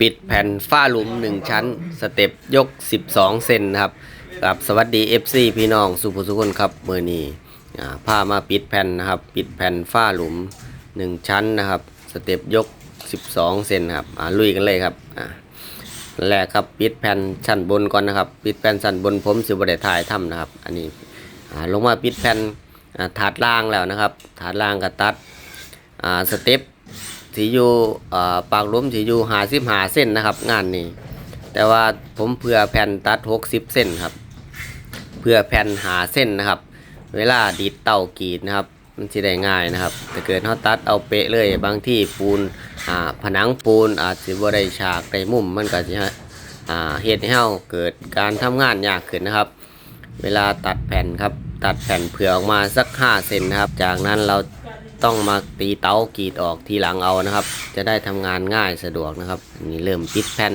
ปิดแผ่นฝ้าหลุม 1 ชั้น สเต็ปยก 12 เซนนะครับกับสวัสดี FC พี่น้องสุภุสุคนครับเมื่อนี้อ่ามาปิดแผ่นนะครับ ปิดแผ่นฝ้าหลุม 1 ชั้นนะครับ สเต็ปยก 12 เซนครับลุยกันเลยครับแรกครับปิดแผ่นชั้นบนก่อนนะครับ ปิดแผ่นชั้นบนผมสิบได้ถ่ายทำนะครับ อันนี้ลงมาปิดแผ่นอ่าถาดล่างแล้วนะครับ ถาดล่างกับตัดสเต็ป สีอยู่ปากล้มสีอยู่หาสิบหาเส้นนะครับ งานนี้ แต่ว่าผมเพื่อแผ่นตัดหกสิบเส้นครับเพื่อแผ่นหาเส้นนะครับ เวลาดีดเต่ากรีดนะครับ มันจะได้ง่ายนะครับแต่เกิดเขาตัดเอาเป๊ะเลย บางที่ปูนอ่าผนังปูนอาจจะบ่ได้ฉากได้มุมมันก็จะเฮ็ดให้เฮาเกิดการทำงานยากขึ้นนะครับ เวลาตัดแผ่นครับตัดแผ่นเผื่อออกมาสัก5เซนนะครับ จากนั้นเรา ต้องมาตีเตากรีดออกทีหลังเอานะครับ จะได้ทำงานง่ายสะดวกนะครับนนี่เริ่มปิดแผ่น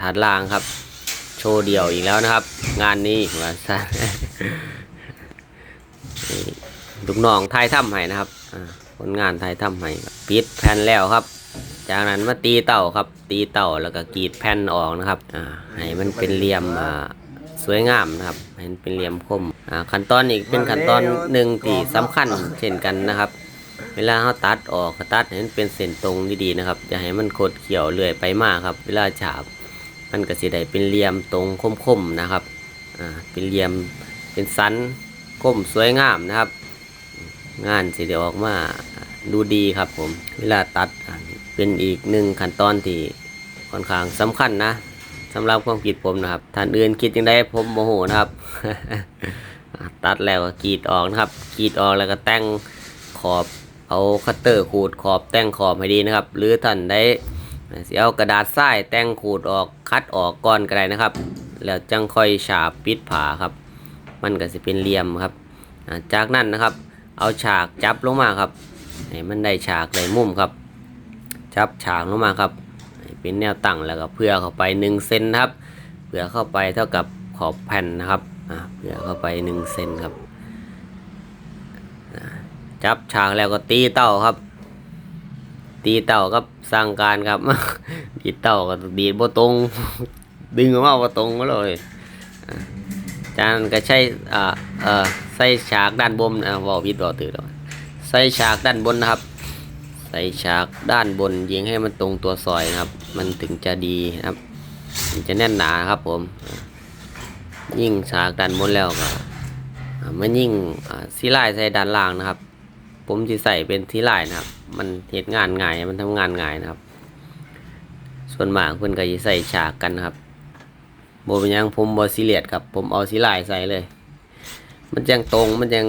ฐานล่างครับ โชว์เดี่ยวอีกแล้วนะครับ งานนี้ว่าซะลูกน้องไทยถ้ำให้นะครับผลงานไทยถ้ำให้ปิดแผ่นแล้วครับ จากนั้นมาตีเต่าครับ ตีเต่าแล้วก็กรีดแผ่นออกนะครับให้มันเป็นเหลี่ยมสวยงามนะครับ ให้มันเป็นเหลี่ยมคมขั้นตอนอีกเป็นขั้นตอนหนึ่งที่สำคัญเช่นกันนะครับ เวลาเขาตัดออกตัดให้มันเป็นเส้นตรงดีๆนะครับอย่าให้มันโคดเขียวเลื่อยไปมากครับ เวลาฉาบมันก็สิได้เป็นเหลี่ยมตรงคมๆนะครับอ่าเป็นเหลี่ยมเป็นสันคมสวยงามนะครับ งานสิเดียวออกมาดูดีครับผม เวลาตัดเป็นอีกหนึ่งขั้นตอนที่ค่อนข้างสำคัญนะสำหรับความคิดผมนะครับท่านอื่นคิดยังไงผมโมโหนะครับ ตัดแล้วก็กรีดออกนะครับกรีดออกแล้วก็แต่งขอบ เอาคัตเตอร์ขูดขอบแต่งขอบให้ดีนะครับ หรือท่านได้เสิเอากระดาษทรายแต่งขูดออกคัดออกก่อนก็ได้นะครับ แล้วจังค่อยฉาบปิดผาครับ มันก็จะเป็นเหลี่ยมครับ จากนั้นนะครับ เอาฉากจับลงมาครับให้มันได้ฉากได้มุมครับ จับฉากลงมาครับเป็นแนวตั้งแล้วก็เพื่อเข้าไป1เซนครับเพื่อเข้าไปเท่ากับขอบแผ่นนะครับเพื่อเข้าไป1เซนครับ จับฉากแล้วก็ตีเต่าครับ ตีเต่าครับสร้างการครับดีดเต่าก็ดีดบ่ตรง ดึงออกมาบ่ตรงก็เลยจานก็ใช้อ่าเอ่อใส่ฉากด้านบนอ่าเว่าผิดเว่าตื่นแล้วใส่ฉากด้านบนนะครับ ใส่ฉากด้านบนยิงให้มันตรงตัวซอยนะครับ มันถึงจะดีนะครับมันจะแน่นหนาครับผม ยิ่งฉากด้านบนแล้วก็มันยิ่งซีไล่ใส่ด้านล่างนะครับ ผมจะใส่เป็นที่ลายนะครับ มันเหตุงานง่าย มันทำงานง่ายนะครับ ส่วนมากเพื่อนก็จะใส่ฉากกันครับโบเป็นยังผมบอซีเลียดครับ ผมเอาสีลายใส่เลย มันยังตรง มันยัง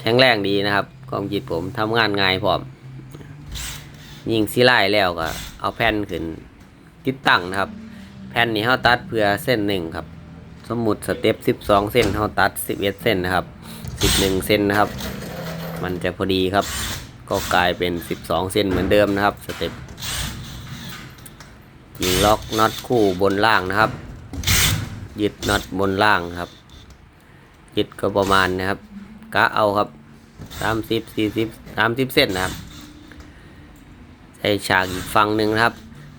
แข็งแรงดีนะครับความคิดผมทำงานง่ายพร้อม ยิงสีลายแล้วก็ เอาแผ่นขึ้นติดตั้งนะครับ แผ่นนี้เขาตัดเพื่อเส้นหนึ่งครับ สมมุติสเต็ป12 เส้นเขาตัด 11 เส้นนะครับ 11 เส้นนะครับ มันจะพอดีครับ ก็กลายเป็น 12เซนเหมือนเดิมนะครับสเต็ปยิงล็อกน็อตคู่บนล่างนะครับ ยึดน็อตบนล่างครับ ยึดก็ประมาณนะครับกะเอาครับ30 40 30เส้นนะครับ ใส่ฉากอีกฝั่งหนึ่งนะครับ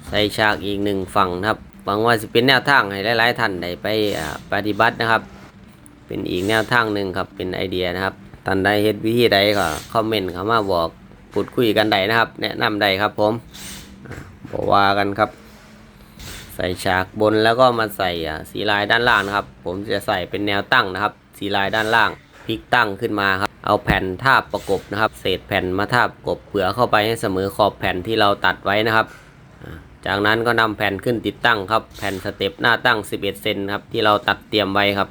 ใส่ฉากอีกหนึ่งฝั่งนะครับหวังว่าจะเป็นแนวทางให้หลาย ๆ ท่านได้ไปปฏิบัตินะครับ เป็นอีกแนวทางหนึ่งครับเป็นไอเดียนะครับ ท่านใดเฮ็ดวิธีใดก็คอมเมนต์เข้ามาบอกพูดคุยกันได้นะครับ แนะนำได้ครับผมบอกว่ากันครับ ใส่ฉากบนแล้วก็มาใส่สีลายด้านล่างนะครับ ผมจะใส่เป็นแนวตั้งนะครับ สีลายด้านล่างพลิกตั้งขึ้นมาครับ เอาแผ่นทาบประกบนะครับ เศษแผ่นมาทาบประกบเผื่อเข้าไปให้เสมอขอบแผ่นที่เราตัดไว้นะครับ จากนั้นก็นำแผ่นขึ้นติดตั้งครับ แผ่นสเต็ปหน้าตั้ง 11เซนครับที่เราตัดเตรียมไว้ครับ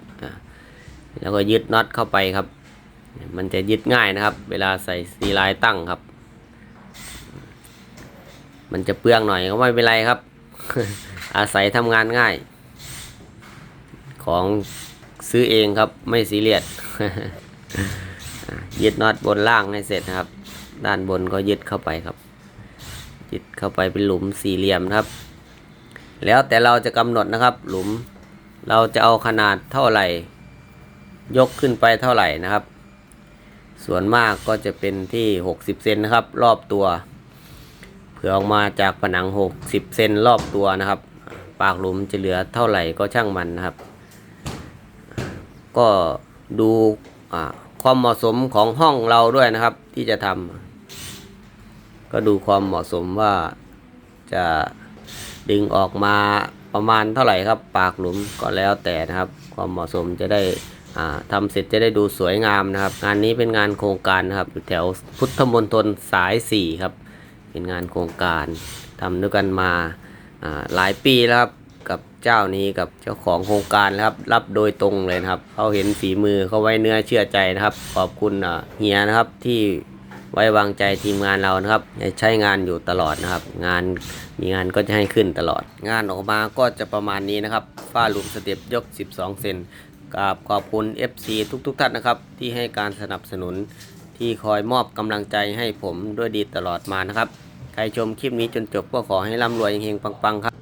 แล้วก็ยึดน็อตเข้าไปครับ มันจะยึดง่ายนะครับ เวลาใส่สีลายตั้งครับ มันจะเปลืองหน่อยก็ไม่เป็นไรครับ อาศัยทำงานง่าย ของซื้อเองครับไม่ซีเรียสยึดน็อตบนล่างให้เสร็จนะครับ ด้านบนก็ยึดเข้าไปครับ ยึดเข้าไปเป็นหลุมสี่เหลี่ยมครับ แล้วแต่เราจะกำหนดนะครับ หลุมเราจะเอาขนาดเท่าไหร่ ยกขึ้นไปเท่าไหร่นะครับ ส่วนมากก็จะเป็นที่ 60 เซนนะครับ รอบตัว เผื่อออกมาจากผนัง 60 เซนรอบตัวนะครับ ปากหลุมจะเหลือเท่าไหร่ก็ช่างมันนะครับ ก็ดูความเหมาะสมของห้องเราด้วยนะครับ ที่จะทำก็ดูความเหมาะสมว่าจะดึงออกมาประมาณเท่าไหร่ครับ ปากหลุมก็แล้วแต่นะครับ ความเหมาะสมจะได้ อ่าทำเสร็จจะได้ดูสวยงามนะครับ งานนี้เป็นงานโครงการนะครับอยู่แถวพุทธมณฑลสายสี่ครับ เป็นงานโครงการทำด้วยกันมาหลายปีแล้วครับกับเจ้านี้กับเจ้าของโครงการนะครับ รับโดยตรงเลยนะครับเขาเห็นฝีมือเขาไว้เนื้อเชื่อใจนะครับ ขอบคุณเฮียนะครับที่ไว้วางใจทีมงานเรานะครับ ใช้งานอยู่ตลอดนะครับ งานมีงานก็จะให้ขึ้นตลอด งานออกมาก็จะประมาณนี้นะครับฝ้าหลุมสเต็ปยก 12 เซน กราบขอบคุณ FC ทุกๆทท่านนะครับ ที่ให้การสนับสนุนที่คอยมอบกำลังใจให้ผมด้วยดีตลอดมานะครับ ใครชมคลิปนี้จนจบก็ขอให้ร่ำรวยเฮงๆปังๆครับ